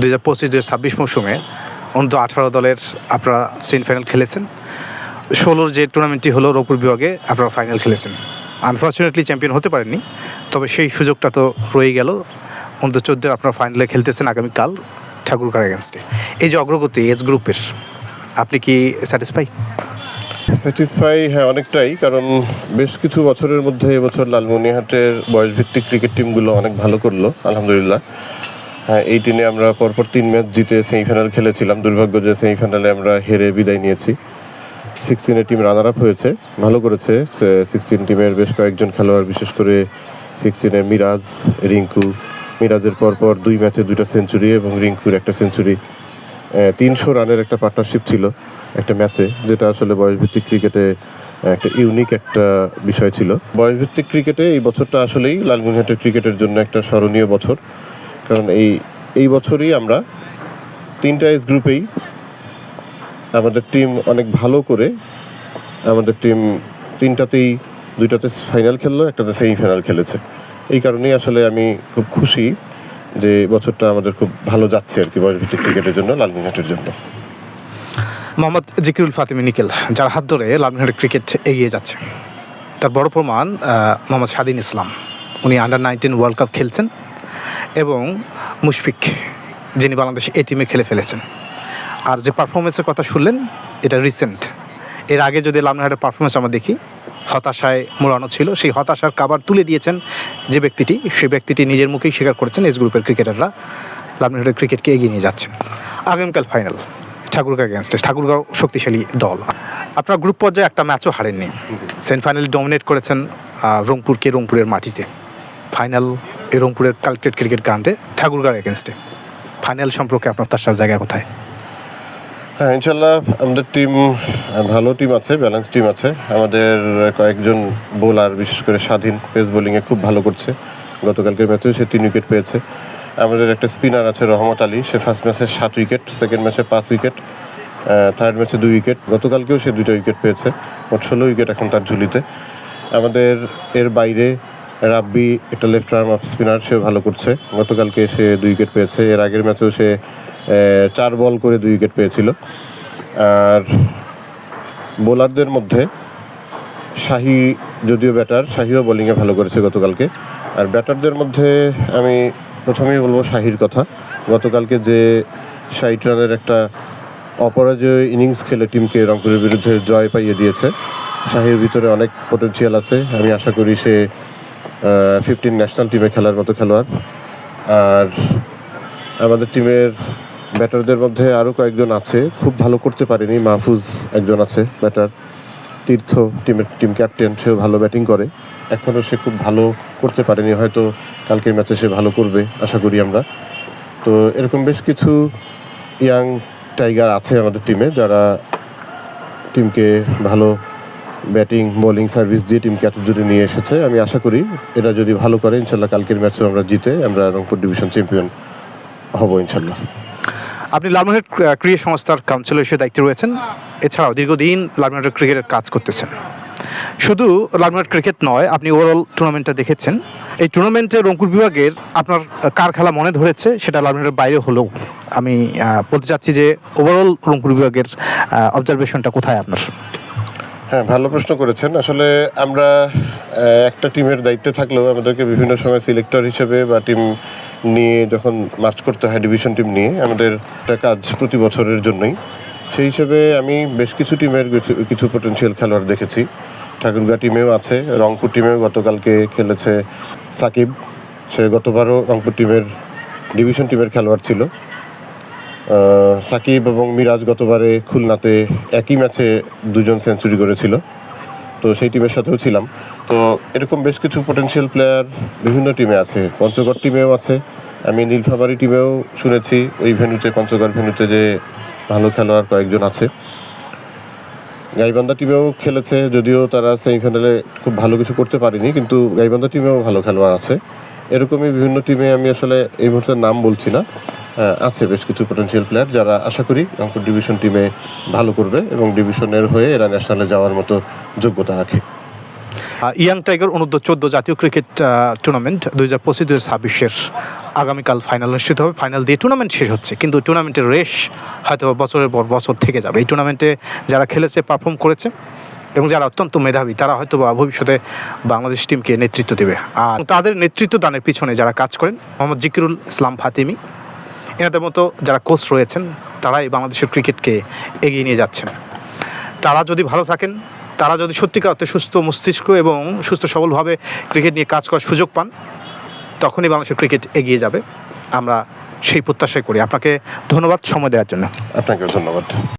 দুই হাজার পঁচিশ, দুই হাজার ছাব্বিশ মৌসুমে অন্তত আঠারো দলের আপনারা সেমিফাইনাল খেলেছেন। ষোলোর যে টুর্নামেন্টটি হলো রংপুর বিভাগে আপনারা ফাইনাল খেলেছেন। আনফর্চুনেটলি চ্যাম্পিয়ন হতে পারেননি, তবে সেই সুযোগটা তো রয়ে গেল। অন্তত চোদ্দের আপনারা ফাইনালে খেলতেছেন আগামীকাল ঠাকুরকার এগেনস্টে এই যে অগ্রগতি এজ গ্রুপের, আপনি কি স্যাটিসফাই স্যাটিসফাই হ্যাঁ অনেকটাই, কারণ বেশ কিছু বছরের মধ্যে এবছর লালমনিরহাটের বয়সভিত্তিক ক্রিকেট টিমগুলো অনেক ভালো করল, আলহামদুলিল্লাহ। হ্যাঁ এই টিমে আমরা পরপর তিন ম্যাচ জিতে সেমিফাইনাল খেলেছিলাম। দুর্ভাগ্য যে সেমিফাইনালে আমরা হেরে বিদায় নিয়েছি। সিক্সটিনের টিম রানার আপ হয়েছে। ভালো করেছে। সিক্সটিন টিমের বেশ কয়েকজন খেলোয়াড়, বিশেষ করে সিক্সটিনে মিরাজ, রিঙ্কু। মিরাজের পরপর দুই ম্যাচে দুইটা সেঞ্চুরি এবং রিঙ্কুর একটা সেঞ্চুরি তিনশো রানের একটা পার্টনারশিপ ছিল একটা ম্যাচে যেটা আসলে বয়সভিত্তিক ক্রিকেটে একটা ইউনিক একটা বিষয় ছিল। বয়সভিত্তিক ক্রিকেটে এই বছরটা আসলেই লালমনিরহাটের ক্রিকেটের জন্য একটা স্মরণীয় বছর। কারণ এই এই বছরই আমরা তিনটা এজ গ্রুপেই আমাদের টিম অনেক ভালো করে আমাদের টিম তিনটাতেই, দুইটাতে ফাইনাল খেললো, একটাতে সেমিফাইনাল খেলেছে। এই কারণেই আসলে আমি খুব খুশি যে বছরটা আমাদের খুব ভালো যাচ্ছে আর কি বয়সভিত্তিক ক্রিকেটের জন্য, লালমিনহাটের জন্য। মোহাম্মদ জিকিরুল ফাতিমি নিকেল যার হাত ধরে লালমিনহাটের ক্রিকেট এগিয়ে যাচ্ছে। তার বড় প্রমাণ মোহাম্মদ স্বাধীন ইসলাম। উনি আন্ডার নাইনটিন ওয়ার্ল্ড কাপ খেলছেন। এবং মুশফিক যিনি বাংলাদেশ এ টিমে খেলে ফেলেছেন। আর যে পারফরমেন্সের কথা শুনলেন এটা রিসেন্ট এর আগে যদি লালমিনহাটের পারফরমেন্স আমরা দেখি হতাশায় মোড়ানো ছিল। সেই হতাশার কাবার তুলে দিয়েছেন যে ব্যক্তিটি সেই ব্যক্তিটি নিজের মুখেই স্বীকার করেছেন এস গ্রুপের ক্রিকেটাররা লালমিনহাটের ক্রিকেটকে এগিয়ে নিয়ে যাচ্ছেন। আগামীকাল ফাইনাল ঠাকুরগাঁও এগেনস্টে ঠাকুরগাঁও শক্তিশালী দল। আপনার গ্রুপ পর্যায়ে একটা ম্যাচও হারেননি। সেমিফাইনালে ডমিনেট করেছেন রংপুরকে রংপুরের মাটিতে। ফাইনাল রংপুরের কালেক্টেড ক্রিকেট গ্রাউন্ডে ঠাকুরগাঁও এগেনস্টে ফাইনাল সম্পর্কে আপনার তার সব জায়গা কোথায়? হ্যাঁ ইনশাল্লাহ আমাদের টিম ভালো টিম আছে ব্যালেন্স টিম আছে। আমাদের কয়েকজন বোলার বিশেষ করে স্বাধীন পেস বোলিংয়ে খুব ভালো করছে। গতকালকের ম্যাচে সে তিন উইকেট পেয়েছে। আমাদের একটা স্পিনার আছে, রহমত আলী। সে ফার্স্ট ম্যাচে সাত উইকেট সেকেন্ড ম্যাচে পাঁচ উইকেট থার্ড ম্যাচে দুই উইকেট গতকালকেও সে দুইটা উইকেট পেয়েছে। মোট ষোলো উইকেট এখন তার ঝুলিতে। আমাদের এর বাইরে রাব্বি, একটা লেফট আর্ম অফ স্পিনার সে ভালো করছে। গতকালকে সে দুই উইকেট পেয়েছে। এর আগের ম্যাচেও সে চার বল করে দুই উইকেট পেয়েছিল। আর বোলারদের মধ্যে শাহি যদিও ব্যাটার শাহিও বোলিংয়ে ভালো করেছে গতকালকে। আর ব্যাটারদের মধ্যে আমি প্রথমেই বলব শাহির কথা। গতকালকে যে ষাট রানের একটা অপরাজয় ইনিংস খেলে টিমকে রংপুরের বিরুদ্ধে জয় পাইয়ে দিয়েছে, শাহির ভিতরে অনেক পটেনশিয়াল আছে। আমি আশা করি সে ফিফটিন ন্যাশনাল টিমে খেলার মতো খেলোয়াড়। আর আমাদের টিমের ব্যাটারদের মধ্যে আরও কয়েকজন আছে। খুব ভালো করতে পারেনি। মাহফুজ একজন আছে ব্যাটার তীর্থ টিমের টিম ক্যাপ্টেন সেও ভালো ব্যাটিং করে। এখনও সে খুব ভালো করতে পারেনি। হয়তো কালকের ম্যাচে সে ভালো করবে, আশা করি আমরা। তো এরকম বেশ কিছু ইয়াং টাইগার আছে আমাদের টিমে যারা টিমকে ভালো ব্যাটিং, বোলিং সার্ভিস দিয়ে টিমকে এত দূরে নিয়ে এসেছে, আমি আশা করি এরা যদি ভালো করে, ইনশাল্লাহ কালকের ম্যাচেও আমরা জিতে আমরা রংপুর ডিভিশন চ্যাম্পিয়ন হব, ইনশাল্লাহ। আপনি লালমোহনের ক্রিয়া সংস্থার কাউন্সিলর হিসেবে দায়িত্বে রয়েছেন। এছাড়াও দীর্ঘদিন লালমোহনের ক্রিকেটের কাজ করতেছেন। শুধু লালমোহন ক্রিকেট নয়, আপনি ওভারঅল টুর্নামেন্টটা দেখেছেন। এই টুর্নামেন্টে রংপুর বিভাগের আপনার কার খেলা মনে ধরেছে, সেটা লালমোহনের বাইরে হলেও। আমি বলতে চাচ্ছি যে ওভারঅল রংপুর বিভাগের অবজারভেশনটা কোথায় আপনার? হ্যাঁ ভালো প্রশ্ন করেছেন। আসলে আমরা একটা টিমের দায়িত্বে থাকলেও আমাদেরকে বিভিন্ন সময় সিলেক্টর হিসেবে বা টিম নিয়ে যখন মার্চ করতে হয়, ডিভিশন টিম নিয়ে, আমাদের একটা কাজ প্রতি বছরের জন্যই। সেই হিসেবে আমি বেশ কিছু টিমের কিছু- পটেনশিয়াল খেলোয়াড় দেখেছি। ঠাকুরগা টিমেও আছে, রংপুর টিমেও গতকালকে খেলেছে সাকিব। সে গতবারও রংপুর টিমের, ডিভিশন টিমের খেলোয়াড় ছিল। সাকিব এবং মিরাজ গতবারে খুলনাতে একই ম্যাচে দুজন সেঞ্চুরি করেছিল। তো সেই টিমের সাথেও ছিলাম। তো এরকম বেশ কিছু পটেনশিয়াল প্লেয়ার বিভিন্ন টিমে আছে। পঞ্চগড় টিমেও আছে। আমি নীলফামারী টিমেও শুনেছি ওই ভেন্যুতে পঞ্চগড় ভেন্যুতে যে ভালো খেলোয়াড় কয়েকজন আছে। গাইবান্ধা টিমেও খেলেছে, যদিও তারা সেমিফাইনালে খুব ভালো কিছু করতে পারেনি, কিন্তু গাইবান্ধা টিমেও ভালো খেলোয়াড় আছে। এরকমই বিভিন্ন টিমে আমি আসলে এই মুহূর্তে নাম বলছি না। আছে বেশ কিছু পটেনশিয়াল প্লেয়ার যারা আশা করি রংপুর ডিভিশন টিমে ভালো করবে এবং ডিভিশনের হয়ে এরা ন্যাশনালে যাওয়ার মতো যোগ্যতা রাখে। ইয়াং টাইগার অনূর্ধ্ব চোদ্দ জাতীয় ক্রিকেট টুর্নামেন্ট দুই হাজার পঁচিশ, দুই হাজার ছাব্বিশের আগামীকাল ফাইনাল অনুষ্ঠিত হবে। ফাইনাল দিয়ে টুর্নামেন্ট শেষ হচ্ছে, কিন্তু টুর্নামেন্টের রেশ হয়তো বছরের পর বছর থেকে যাবে। এই টুর্নামেন্টে যারা খেলেছে পারফর্ম করেছে এবং যারা অত্যন্ত মেধাবী, তারা হয়তো বা ভবিষ্যতে বাংলাদেশ টিমকে নেতৃত্ব দেবে। আর তাদের নেতৃত্ব দানের পিছনে যারা কাজ করেন, মোহাম্মদ জিকিরুল ইসলাম ফাতিমি এনাদের মতো যারা কোচ রয়েছেন, তারাই বাংলাদেশের ক্রিকেটকে এগিয়ে নিয়ে যাচ্ছেন। তারা যদি ভালো থাকেন, তারা যদি সত্যিকার অর্থে সুস্থ মস্তিষ্ক এবং সুস্থ সবলভাবে ক্রিকেট নিয়ে কাজ করার সুযোগ পান, তখনই বাংলাদেশের ক্রিকেট এগিয়ে যাবে। আমরা সেই প্রত্যাশাই করি। আপনাকে ধন্যবাদ সময় দেওয়ার জন্য। আপনাকেও ধন্যবাদ।